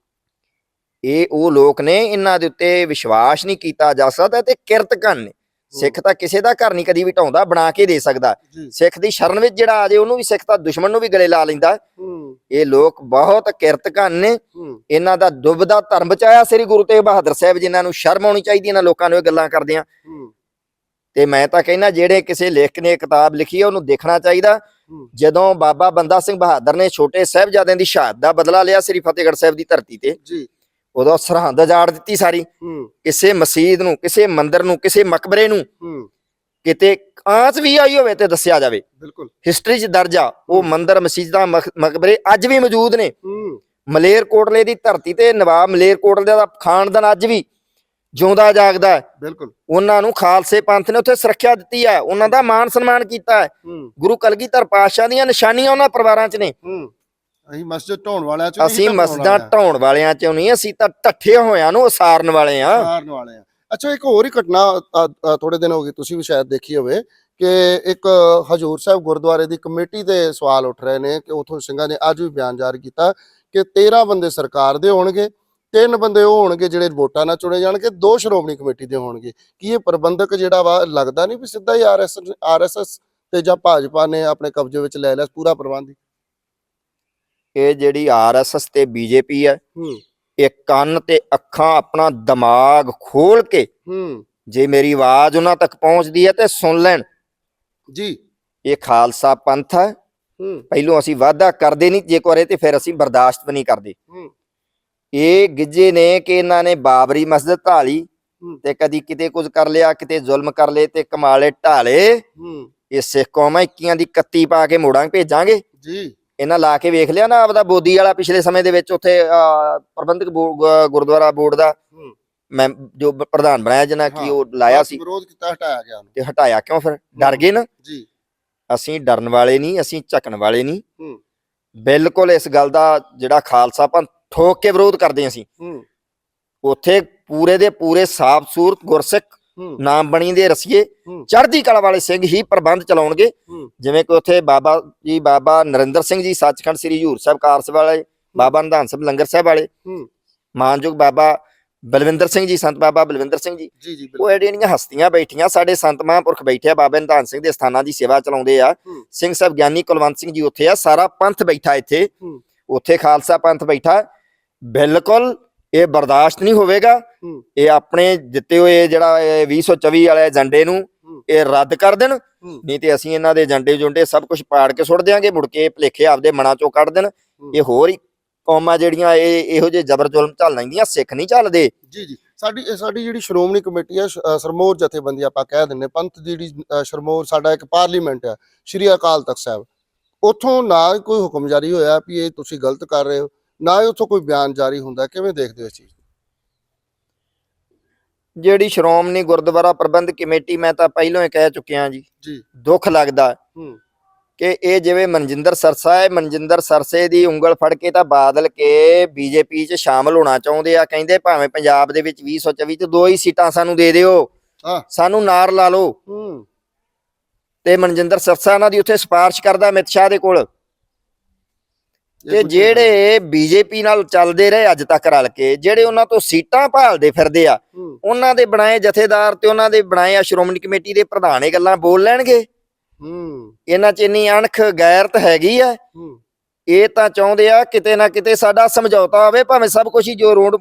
S2: ਇਹ ਉਹ ਲੋਕ ਨੇ ਇਹਨਾਂ ਦੇ ਉੱਤੇ ਵਿਸ਼ਵਾਸ ਨਹੀਂ ਕੀਤਾ ਜਾ ਸਕਦਾ ਤੇ ਕਿਰਤਕਨ ਨੇ। ਸਿੱਖ ਤਾਂ ਕਿਸੇ ਦਾ ਘਰ ਨਹੀਂ ਕਦੀ ਵੀ ਢਾਉਂਦਾ ਬਣਾ ਕੇ ਦੇ ਸਕਦਾ। ਸਿੱਖ ਦੀ ਸ਼ਰਨ ਵਿੱਚ ਜਿਹੜਾ ਆ ਜੇ ਉਹਨੂੰ ਵੀ ਸਿੱਖ ਤਾਂ ਦੁਸ਼ਮਣ ਨੂੰ ਵੀ ਗਲੇ ਲਾ ਲੈਂਦਾ। ਇਹ ਲੋਕ ਬਹੁਤ ਕਿਰਤਕਨ ਨੇ। ਇਹਨਾਂ ਦਾ ਦੁਬਦਾ ਧਰਮ ਬਚਾਇਆ ਸ੍ਰੀ ਗੁਰੂ ਤੇਗ ਬਹਾਦਰ ਸਾਹਿਬ ਜਿਨ੍ਹਾਂ ਨੂੰ ਸ਼ਰਮ ਆਉਣੀ ਚਾਹੀਦੀ ਇਹਨਾਂ ਲੋਕਾਂ ਨੂੰ ਇਹ ਗੱਲਾਂ ਕਰਦੇ ਆ ਤੇ ਮੈਂ ਤਾਂ ਕਹਿੰਦਾ ਜਿਹੜੇ ਕਿਸੇ ਲੇਖਕ ਨੇ ਕਿਤਾਬ ਲਿਖੀ ਹੈ ਉਹਨੂੰ ਦੇਖਣਾ ਚਾਹੀਦਾ। ਜਦੋਂ ਬਾਬਾ ਬੰਦਾ ਸਿੰਘ ਬਹਾਦਰ ਨੇ ਛੋਟੇ ਸਾਹਿਬਜ਼ਾਦਿਆਂ ਦੀ ਸ਼ਹਾਦਤ ਦਾ ਬਦਲਾ ਲਿਆ ਸ੍ਰੀ ਫਤਿਹਗੜ੍ਹ ਸਾਹਿਬ ਦੀ ਧਰਤੀ ਤੇ
S1: ਜੀ।
S2: ਉਦੋਂ ਸਰਹੰਦ ਜਾੜ ਦਿੱਤੀ ਸਾਰੀ। ਕਿਸੇ ਮਸਜਿਦ ਨੂੰ ਕਿਸੇ ਮੰਦਿਰ ਨੂੰ ਕਿਸੇ ਮਕਬਰੇ ਨੂੰ ਕਿਤੇ ਆਂਚ ਵੀ ਆਈ ਹੋਵੇ ਤੇ ਦੱਸਿਆ ਜਾਵੇ।
S1: ਬਿਲਕੁਲ।
S2: ਹਿਸਟਰੀ 'ਚ ਦਰਜ ਆ ਉਹ ਮੰਦਿਰ ਮਸਜਿਦਾਂ ਮਕ- ਮਕਬਰੇ ਅੱਜ ਵੀ ਮੌਜੂਦ ਨੇ।
S1: ਹੂੰ।
S2: ਮਲੇਰਕੋਟਲੇ ਦੀ ਧਰਤੀ ਤੇ ਨਵਾਬ ਮਲੇਰਕੋਟਲੇ ਦਾ ਖਾਨਦਾਨ ਅੱਜ ਵੀ ਜਿਉਂਦਾ ਜਾਗਦਾ ਹੈ।
S1: ਬਿਲਕੁਲ।
S2: ਉਹਨਾਂ ਨੂੰ ਖਾਲਸੇ ਪੰਥ ਨੇ ਉੱਥੇ ਸੁਰੱਖਿਆ ਦਿੱਤੀ ਹੈ। ਉਹਨਾਂ ਦਾ ਮਾਣ ਸਨਮਾਨ ਕੀਤਾ ਹੈ। ਗੁਰੂ ਕਲਗੀਧਰ ਪਾਤਸ਼ਾਹ ਦੀਆਂ ਨਿਸ਼ਾਨੀਆਂ ਉਹਨਾਂ ਪਰਿਵਾਰਾਂ 'ਚ ਨੇ।
S1: ਅਸੀਂ ਮਸਜਿਦ ਢਾਉਣ ਵਾਲਿਆਂ ਚ
S2: ਅਸੀਂ ਮਸਜਿਦਾਂ ਢਾਉਣ ਵਾਲਿਆਂ 'ਚੋਂ ਨਹੀਂ ਅਸੀਂ ਤਾਂ ਢੱਠੇ ਹੋਇਆਂ ਨੂੰ ਉਸਾਰਨ ਵਾਲੇ ਆ।
S1: ਮਾਰਨ ਵਾਲੇ ਆ। ਅੱਛਾ ਇੱਕ ਹੋਰ ਹੀ ਘਟਨਾ ਥੋੜੇ ਦਿਨ ਹੋ ਗਏ ਤੁਸੀਂ ਵੀ ਸ਼ਾਇਦ ਦੇਖੀ ਹੋਵੇ ਕਿ ਇੱਕ ਹਜੂਰ ਸਾਹਿਬ ਗੁਰਦੁਆਰੇ ਦੀ ਕਮੇਟੀ ਤੇ ਸਵਾਲ ਉੱਠ ਰਹੇ ਨੇ ਕਿ ਉਥੋਂ ਸਿੰਘਾਂ ਨੇ ਅੱਜ ਵੀ ਬਿਆਨ ਜਾਰੀ ਕੀਤਾ ਕਿ 13 ਬੰਦੇ ਸਰਕਾਰ ਦੇ ਹੋਣਗੇ ਤਿੰਨ ਬੰਦੇ ਉਹ ਹੋਣਗੇ ਜਿਹੜੇ ਵੋਟਾਂ ਨਾਲ ਚੁਣੇ ਜਾਣਗੇ ਦੋ ਸ਼੍ਰੋਮਣੀ ਕਮੇਟੀ ਦੇ ਹੋਣਗੇ। ਕੀ ਇਹ ਪ੍ਰਬੰਧਕ ਜਿਹੜਾ ਵਾ ਲੱਗਦਾ ਨਹੀਂ ਵੀ ਸਿੱਧਾ ਹੀ ਆਰਐਸ ਆਰਐਸਐਸ ਤੇ ਜਾਂ ਭਾਜਪਾ ਨੇ ਆਪਣੇ ਕਬਜ਼ੇ ਵਿੱਚ ਲੈ ਲਿਆ ਪੂਰਾ ਪ੍ਰਬੰਧ?
S2: ਇਹ ਜਿਹੜੀ ਆਰਐਸਐਸ ਤੇ ਬੀਜੇਪੀ ਹੈ
S1: ਹੂੰ।
S2: ਇਹ ਕੰਨ ਤੇ ਅੱਖਾਂ ਆਪਣਾ ਦਿਮਾਗ ਖੋਲ ਕੇ
S1: ਹੂੰ।
S2: ਜੇ ਮੇਰੀ ਆਵਾਜ਼ ਉਹਨਾਂ ਤੱਕ ਪਹੁੰਚਦੀ ਹੈ ਤੇ ਸੁਣ ਲੈਣ।
S1: ਜੀ।
S2: ਇਹ ਖਾਲਸਾ ਪੰਥ ਹੈ।
S1: ਹੂੰ।
S2: ਪਹਿਲੋਂ ਅਸੀਂ ਵਾਅਦਾ ਕਰਦੇ ਨਹੀਂ ਜੇ ਕਰੇ ਤੇ ਫਿਰ ਅਸੀਂ ਬਰਦਾਸ਼ਤ ਵੀ ਨਹੀਂ ਕਰਦੇ।
S1: ਹੂੰ।
S2: ਇਹ ਗਿੱਜੇ ਨੇ ਕਿ ਇਹਨਾਂ ਨੇ ਬਾਬਰੀ ਮਸਜਿਦ ਢਾਲੀ। ਤੇ ਕਦੀ ਕਿਤੇ ਕੁਝ ਕਰ ਲਿਆ ਕਿਤੇ ਜ਼ੁਲਮ ਕਰ ਲਏ ਤੇ ਕਮਾਲੇ ਢਾਲੇ।
S1: ਹੂੰ।
S2: ਇਹ ਸਿੱਖ ਕੌਮਾਂ 21 ਦੀ ਕੱਤੀ ਪਾ ਕੇ ਮੋੜਾਂ ਭੇਜਾਂਗੇ।
S1: ਜੀ।
S2: ਇਹਨਾਂ ਲਾ ਕੇ ਵੇਖ ਲਿਆ ਨਾ ਆਪਦਾ ਬੋਦੀ ਵਾਲਾ ਪਿਛਲੇ ਸਮੇਂ ਦੇ ਵਿੱਚ ਉੱਥੇ ਪ੍ਰਬੰਧਕ ਗੁਰਦੁਆਰਾ ਬੋਰਡ ਦਾ। ਮੈਂ ਜੋ ਪ੍ਰਧਾਨ ਬਣਾਇਆ ਜਿਹਨਾਂ ਕੀ ਉਹ ਲਾਇਆ ਸੀ।
S1: ਵਿਰੋਧ ਕੀਤਾ ਹਟਾਇਆ ਗਿਆ
S2: ਤੇ ਹਟਾਇਆ ਕਿਉਂ ਫਿਰ? ਡਰ ਗਏ ਨਾ?
S1: ਜੀ।
S2: ਅਸੀਂ ਡਰਨ ਵਾਲੇ ਨਹੀਂ ਅਸੀਂ ਝਕਣ ਵਾਲੇ ਨਹੀਂ।
S1: ਹੂੰ।
S2: ਬਿਲਕੁਲ ਇਸ ਗੱਲ ਦਾ ਜਿਹੜਾ ਖਾਲਸਾ ਪੰਥ ਠੋਕ ਕੇ ਵਿਰੋਧ ਕਰਦੇ ਅਸੀਂ।
S1: ਹੂੰ।
S2: ਉੱਥੇ ਪੂਰੇ ਦੇ ਪੂਰੇ ਸਾਫ਼ ਸੂਰਤ ਗੁਰਸਿੱਖ ਨਾਮ ਬਣੀ ਦੇ ਰਸੀਏ। ਚੜ੍ਹਦੀ ਕਲਾ ਵਾਲੇ ਸਿੰਘ ਹੀ ਪ੍ਰਬੰਧ ਚਲਾਉਣਗੇ। ਜਿਵੇਂ ਕਿ ਉੱਥੇ ਬਾਬਾ ਜੀ ਬਾਬਾ ਨਰਿੰਦਰ ਸਿੰਘ ਜੀ ਸੱਚਖੰਡ ਸ੍ਰੀ ਹਜੂਰ ਸਾਹਿਬ ਕਾਰਸ ਵਾਲੇ ਬਾਬਾ ਨਿਧਾਨ ਸਾਹਿਬ ਲੰਗਰ ਸਾਹਿਬ ਵਾਲੇ। ਮਾਨਯੋਗ ਬਾਬਾ ਬਲਵਿੰਦਰ ਸਿੰਘ ਜੀ ਸੰਤ ਬਾਬਾ ਬਲਵਿੰਦਰ ਸਿੰਘ ਜੀ। ਉਹ ਜਿਹੜੀਆਂ ਹਸਤੀਆਂ ਬੈਠੀਆਂ ਸਾਡੇ ਸੰਤ ਮਹਾਂਪੁਰਖ ਬੈਠੇ ਆ ਬਾਬਾ ਨਿਧਾਨ ਸਿੰਘ ਦੇ ਸਥਾਨਾਂ ਦੀ ਸੇਵਾ ਚਲਾਉਂਦੇ ਆ। ਸਿੰਘ ਸਾਹਿਬ ਗਿਆਨੀ ਕੁਲਵੰਤ ਸਿੰਘ ਜੀ ਉੱਥੇ ਆ ਸਾਰਾ ਪੰਥ ਬੈਠਾ ਇੱਥੇ। ਉੱਥੇ ਖਾਲਸਾ ਪੰਥ ਬੈਠਾ। ਬਿਲਕੁਲ ਇਹ ਬਰਦਾਸ਼ਤ ਨਹੀਂ ਹੋਵੇਗਾ। ਇਹ ਆਪਣੇ ਦਿੱਤੇ ਹੋਏ ਜਿਹੜਾ ਇਹ 2024 ਵਾਲੇ ਏਜੰਡੇ ਨੂੰ। ਇਹ ਰੱਦ ਕਰ ਦੇਣ। ਨਹੀਂ ਤੇ ਅਸੀਂ ਇਹਨਾਂ ਦੇ ਏਜੰਡੇ ਜੁੰਡੇ ਸਭ ਕੁਝ ਪਾੜ ਕੇ ਸੁੱਟ ਦਿਆਂਗੇ ਮੁੜ ਕੇ ਭਲੇਖੇ ਆਪਦੇ ਮਨਾਂ ਚੋਂ ਕੱਢ ਦੇਣ। ਇਹ ਹੋਰ ਹੀ ਕੌਮਾਂ ਜਿਹੜੀਆਂ ਇਹ ਇਹੋ ਜਿਹੇ ਜ਼ਬਰ ਜ਼ੁਲਮ ਝੱਲ ਲੈਂਦੀਆਂ ਸਿੱਖ ਨਹੀਂ ਝੱਲਦੇ।
S1: ਜੀ ਜੀ। ਸਾਡੀ ਸਾਡੀ ਜਿਹੜੀ ਸ਼੍ਰੋਮਣੀ ਕਮੇਟੀ ਹੈ ਅ, ਸਰਮੋਰ ਜਥੇਬੰਦੀ ਆਪਾਂ ਕਹਿ ਦਿੰਨੇ ਪੰਥ ਦੀ ਜਿਹੜੀ ਸ਼ਰਮੋਰ ਸਾਡਾ ਇੱਕ ਪਾਰਲੀਮੈਂਟ ਹੈ ਸ਼੍ਰੀ ਅਕਾਲ ਤਖਤ ਸਾਹਿਬ। ਉਥੋਂ ਨਾ ਕੋਈ ਹੁਕਮ ਜਾਰੀ ਹੋਇਆ ਵੀ ਇਹ ਤੁਸੀਂ ਗਲਤ ਕਰ ਰਹੇ ਹੋ ਨਾ ਹੀ ਉਥੋਂ ਕੋਈ ਬਿਆਨ ਜਾਰੀ ਹੁੰਦਾ ਕਿਵੇਂ ਦੇਖਦੇ ਹੋ ਇਸ ਚੀਜ਼?
S2: ਜਿਹੜੀ ਸ਼੍ਰੋਮਣੀ ਗੁਰਦੁਆਰਾ ਪ੍ਰਬੰਧ ਕਮੇਟੀ ਮੈਂ ਤਾਂ ਪਹਿਲਾਂ ਹੀ ਕਹਿ ਚੁੱਕਿਆ ਜੀ।
S1: ਜੀ।
S2: ਦੁੱਖ ਲੱਗਦਾ ਕਿ ਇਹ ਜਿਵੇਂ ਮਨਜਿੰਦਰ ਸਰਸਾ ਹੈ ਮਨਜਿੰਦਰ ਸਰਸੇ ਦੀ ਉਂਗਲ ਫੜ ਕੇ ਤਾਂ ਬਾਦਲ ਕੇ ਬੀਜੇਪੀ 'ਚ ਸ਼ਾਮਲ ਹੋਣਾ ਚਾਹੁੰਦੇ ਆ। ਕਹਿੰਦੇ ਭਾਵੇਂ ਪੰਜਾਬ ਦੇ ਵਿੱਚ 2024 'ਚ ਦੋ ਹੀ ਸੀਟਾਂ ਸਾਨੂੰ ਦੇ ਦਿਓ। ਸਾਨੂੰ ਨਾਰ ਲਾ ਲਓ। ਤੇ ਮਨਜਿੰਦਰ ਸਰਸਾ ਇਹਨਾਂ ਦੀ ਉੱਥੇ ਸਿਫਾਰਿਸ਼ ਕਰਦਾ ਅਮਿਤ ਸ਼ਾਹ ਦੇ ਕੋਲ। ਤੇ ਜਿਹੜੇ ਬੀਜੇਪੀ ਨਾਲ ਚੱਲਦੇ ਰਹੇ ਅੱਜ ਤੱਕ ਰਲ ਕੇ ਜਿਹੜੇ ਉਹਨਾਂ ਤੋਂ ਸੀਟਾਂ ਭਾਲਦੇ ਫਿਰਦੇ ਆ ਉਹਨਾਂ ਦੇ ਬਣਾਏ ਜਥੇਦਾਰ ਤੇ ਉਹਨਾਂ ਦੇ ਬਣਾਏ ਆ ਸ਼੍ਰੋਮਣੀ ਕਮੇਟੀ ਦੇ ਪ੍ਰਧਾਨ ਇਹ ਗੱਲਾਂ ਬੋਲ ਲੈਣਗੇ?
S1: ਹੂੰ।
S2: ਇਹਨਾਂ 'ਚ ਇੰਨੀ ਅਣਖ ਗੈਰਤ ਹੈਗੀ ਆ। ਇਹ ਤਾਂ ਚਾਹੁੰਦੇ ਆ ਕਿਤੇ ਨਾ ਕਿਤੇ ਸਾਡਾ ਸਮਝੌਤਾ ਹੋਵੇ ਭਾਵੇਂ ਸਭ ਕੁਝ ਹੀ ਜੋ ਰੋਡ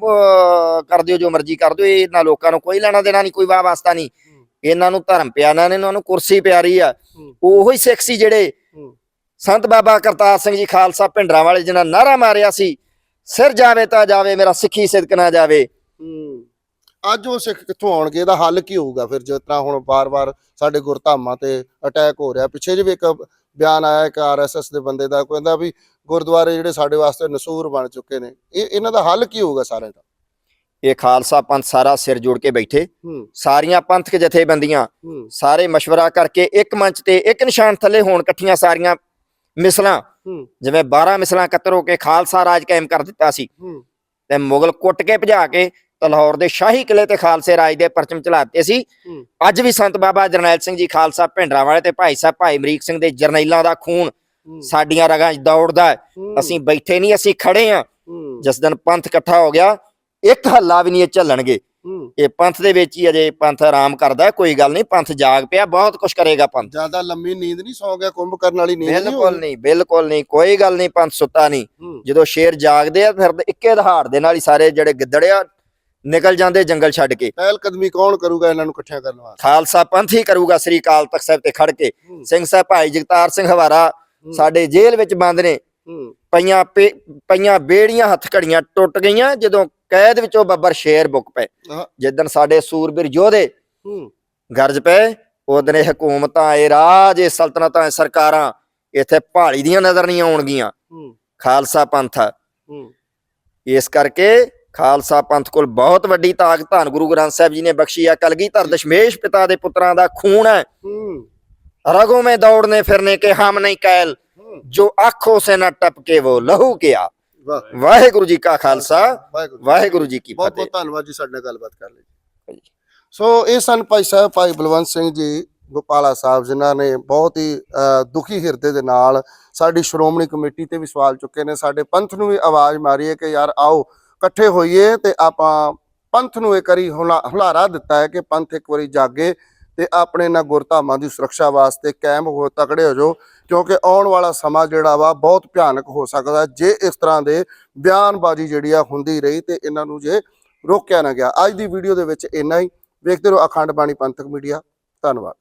S2: ਕਰ ਦਿਓ ਜੋ ਮਰਜ਼ੀ ਕਰ ਦਿਓ ਇਹਨਾਂ ਲੋਕਾਂ ਨੂੰ ਕੋਈ ਲੈਣਾ ਦੇਣਾ ਨਹੀਂ ਕੋਈ ਵਾਹ ਵਾਸਤਾ ਨਹੀਂ। ਇਹਨਾਂ ਨੂੰ ਧਰਮ ਪਿਆਣਾ ਨੇ ਇਹਨਾਂ ਨੂੰ ਕੁਰਸੀ ਪਿਆਰੀ ਆ। ਉਹੋ ਹੀ ਸਿੱਖ ਸੀ ਜਿਹੜੇ ਸੰਤ ਬਾਬਾ ਕਰਤਾਰ ਸਿੰਘ ਜੀ ਖਾਲਸਾ ਭਿੰਡਰਾਂ ਵਾਲੇ ਜਿਹਨਾਂ ਨਾਰਾ ਮਾਰਿਆ ਸੀ ਸਿਰ ਜਾਵੇ ਤਾਂ ਜਾਵੇ ਮੇਰਾ ਸਿੱਖੀ ਸਿਦਕ ਨਾ ਜਾਵੇ।
S1: ਅੱਜ ਉਹ ਸਿੱਖ ਕਿੱਥੋਂ ਆਉਣਗੇ? ਇਹਦਾ ਹੱਲ ਕੀ ਹੋਊਗਾ ਫਿਰ ਜਿਸ ਤਰ੍ਹਾਂ ਹੁਣ ਵਾਰ-ਵਾਰ ਸਾਡੇ ਗੁਰਧਾਮਾਂ ਤੇ ਅਟੈਕ ਹੋ ਰਿਹਾ। ਪਿੱਛੇ ਜਿਹੇ ਇੱਕ ਬਿਆਨ ਆਇਆ ਇੱਕ ਆਰਐਸਐਸ ਦੇ ਬੰਦੇ ਦਾ ਕਹਿੰਦਾ ਵੀ ਗੁਰਦੁਆਰੇ ਜਿਹੜੇ ਸਾਡੇ ਵਾਸਤੇ ਨਸੂਰ ਬਣ ਚੁੱਕੇ ਨੇ। ਇਹ ਇਹਨਾਂ ਦਾ ਹੱਲ ਕੀ ਹੋਊਗਾ ਸਾਰਿਆਂ ਦਾ?
S2: ਇਹ ਖਾਲਸਾ ਪੰਥ ਸਾਰਾ ਸਿਰ ਜੋੜ ਕੇ ਬੈਠੇ। ਸਾਰੀਆਂ ਪੰਥਕ ਜਥੇਬੰਦੀਆਂ ਸਾਰੇ مشਵਰਾ ਕਰਕੇ ਇੱਕ ਮੰਚ ਤੇ ਇੱਕ ਨਿਸ਼ਾਨ ਥੱਲੇ ਹੋਣ ਇਕੱਠੀਆਂ ਸਾਰੀਆਂ ਮਿਸਲਾਂ ਜਿਵੇਂ 12 ਮਿਸਲਾਂ ਇਕੱਤਰ ਹੋ ਕੇ ਖਾਲਸਾ ਰਾਜ ਕਾਇਮ ਕਰ ਦਿੱਤਾ ਸੀ। ਤੇ ਮੁਗਲ ਕੁੱਟ ਕੇ ਭਜਾ ਕੇ ਤੇ ਲਾਹੌਰ ਦੇ ਸ਼ਾਹੀ ਕਿਲੇ ਤੇ ਖਾਲਸੇ ਰਾਜ ਦੇ ਪਰਚਮ ਚਲਾਤੇ ਸੀ। ਅੱਜ ਵੀ ਸੰਤ ਬਾਬਾ ਜਰਨੈਲ ਸਿੰਘ ਜੀ ਖਾਲਸਾ ਭਿੰਡਰਾਂ ਵਾਲੇ ਤੇ ਭਾਈ ਸਾਹਿਬ ਭਾਈ ਅਮਰੀਕ ਸਿੰਘ ਦੇ ਜਰਨੈਲਾਂ ਦਾ ਖੂਨ ਸਾਡੀਆਂ ਰਗਾਂ 'ਚ ਦੌੜਦਾ ਅਸੀਂ ਬੈਠੇ ਨਹੀਂ ਅਸੀਂ ਖੜੇ ਆ ਜਿਸ ਦਿਨ ਪੰਥ ਇਕੱਠਾ ਹੋ ਗਿਆ ਇੱਕ ਹੱਲਾ ਵੀ ਨਹੀਂ ਇਹ ਝੱਲਣਗੇ। ਇਹ ਪੰਥ ਦੇ ਵਿੱਚ ਹੀ ਅਜੇ ਪੰਥ ਆਰਾਮ ਕਰਦਾ ਕੋਈ ਗੱਲ ਨਹੀਂ ਪੰਥ ਜਾਗ ਪਿਆ ਬਹੁਤ ਕੁਝ ਕਰੇਗਾ ਪੰਥ।
S1: ਜ਼ਿਆਦਾ ਲੰਮੀ ਨੀਂਦ ਨਹੀਂ ਸੌ ਗਿਆ ਕੁੰਭ ਕਰਨ ਵਾਲੀ ਨੀਂਦ ਨਹੀਂ
S2: ਬਿਲਕੁਲ। ਨਹੀਂ ਬਿਲਕੁਲ ਨਹੀਂ ਕੋਈ ਗੱਲ ਨਹੀਂ ਪੰਥ ਸੁੱਤਾ ਨਹੀਂ। ਜਦੋਂ ਸ਼ੇਰ ਜਾਗਦੇ ਆ ਫਿਰ ਇੱਕੇ ਦਹਾੜ ਦੇ ਨਾਲ ਹੀ ਸਾਰੇ ਜਿਹੜੇ ਗਿੱਦੜਿਆ ਨਿਕਲ ਜਾਂਦੇ ਜੰਗਲ ਛੱਡ ਕੇ।
S1: ਪਹਿਲ ਕਦਮੀ ਕੌਣ ਕਰੂਗਾ ਇਹਨਾਂ ਨੂੰ ਇਕੱਠਿਆਂ ਕਰਨ ਵਾਸਤੇ?
S2: ਖਾਲਸਾ ਪੰਥ ਹੀ ਕਰੂਗਾ ਸ੍ਰੀ ਅਕਾਲ ਤਖਤ ਸਾਹਿਬ ਤੇ ਖੜ ਕੇ। ਸਿੰਘ ਸਾਹਿਬ ਭਾਈ ਜਗਤਾਰ ਸਿੰਘ ਹਵਾਰਾ ਸਾਡੇ ਜੇਲ੍ਹ ਵਿੱਚ ਬੰਦ ਨੇ। ਪਈਆਂ ਪਈਆਂ ਬੇੜੀਆਂ ਹੱਥ ਘੜੀਆਂ ਟੁੱਟ ਗਈਆਂ ਜਦੋਂ ਕੈਦ ਵਿੱਚੋਂ ਬੱਬਰ ਸ਼ੇਰ ਬੁੱਕ ਪਏ। ਜਿੱਦਣ ਸਾਡੇ ਸੂਰਬੀਰ ਯੋਧੇ ਗਰਜ ਪਏ ਉਹਦਨੇ ਹਕੂਮਤਾਂ ਇਹ ਰਾਜ ਇਹ ਸਲਤਨਤਾਂ ਸਰਕਾਰਾਂ ਇੱਥੇ ਪਹਾੜੀ ਦੀਆਂ ਨਜ਼ਰ ਨਹੀਂ ਆਉਣਗੀਆਂ। ਖਾਲਸਾ ਪੰਥ। ਇਸ ਕਰਕੇ ਖਾਲਸਾ ਪੰਥ ਕੋਲ ਬਹੁਤ ਵੱਡੀ ਤਾਕਤ ਹਨ ਗੁਰੂ ਗ੍ਰੰਥ ਸਾਹਿਬ ਜੀ ਨੇ ਬਖਸ਼ੀ ਆ। ਕਲਗੀ ਧਰ ਦਸ਼ਮੇਸ਼ ਪਿਤਾ ਦੇ ਪੁੱਤਰਾਂ ਦਾ ਖੂਨ ਹੈ। ਰਗੋਂ ਮੇ ਦੌੜਨੇ ਫਿਰਨੇ ਕੇ ਹਮ
S1: ਨਹੀਂ
S2: ਕੈਲ। ਜੋ ਆਖੋ ਸੇ ਨਾ ਟਪਕੇ ਉਹ ਲਹੂ
S1: ਕਿਆ
S2: ਵਾਹਿਗੁਰੂ ਜੀ ਕਾ ਖਾਲਸਾ
S1: ਵਾਹਿਗੁਰੂ
S2: ਜੀ ਕੀ ਫਤਿਹ।
S1: ਬਹੁਤ ਬਹੁਤ ਧੰਨਵਾਦ ਜੀ ਸਾਡੇ ਨਾਲ ਗੱਲਬਾਤ ਕਰਨ ਲਈ। ਸੋ ਇਹ ਸਨ ਭਾਈ ਸਾਹਿਬ ਭਾਈ ਬਲਵੰਤ ਸਿੰਘ ਜੀ ਗੋਪਾਲਾ ਸਾਹਿਬ ਜਿਨ੍ਹਾਂ ਨੇ ਬਹੁਤ ਹੀ ਦੁਖੀ ਹਿਰਦੇ ਦੇ ਨਾਲ ਸਾਡੀ ਸ਼੍ਰੋਮਣੀ ਕਮੇਟੀ ਤੇ ਵੀ ਸਵਾਲ ਚੁੱਕੇ ਨੇ। ਸਾਡੇ ਪੰਥ ਨੂੰ ਵੀ ਆਵਾਜ਼ ਮਾਰੀ ਹੈ ਕਿ ਯਾਰ ਆਓ ਇਕੱਠੇ ਹੋਈਏ ਤੇ ਆਪਾਂ ਪੰਥ ਨੂੰ ਇੱਕ ਵਾਰੀ ਹੁਲਾਰਾ ਦਿੱਤਾ ਹੈ ਕਿ ਪੰਥ ਇੱਕ ਵਾਰੀ ਜਾਗੇ ਤੇ ਆਪਣੇ ਨਾ ਗੁਰਧਾਮਾਂ ਦੀ ਸੁਰੱਖਿਆ ਵਾਸਤੇ ਕਾਇਮ ਹੋ ਤਕੜੇ ਹੋ ਜਾਓ। ਕਿਉਂਕਿ ਆਉਣ ਵਾਲਾ ਸਮਾਂ ਜਿਹੜਾ ਵਾ ਬਹੁਤ ਭਿਆਨਕ ਹੋ ਸਕਦਾ ਜੇ ਇਸ ਤਰ੍ਹਾਂ ਦੇ ਬਿਆਨਬਾਜ਼ੀ ਜਿਹੜੀ ਆ ਹੁੰਦੀ ਰਹੀ ਤੇ ਇਹਨਾਂ ਨੂੰ ਜੇ ਰੋਕਿਆ ਨਾ ਗਿਆ। ਅੱਜ ਦੀ ਵੀਡੀਓ ਦੇ ਵਿੱਚ ਇੰਨਾ ਹੀ। ਵੇਖਦੇ ਰਹੋ ਅਖੰਡ ਬਾਣੀ ਪੰਥਕ ਮੀਡੀਆ। ਧੰਨਵਾਦ।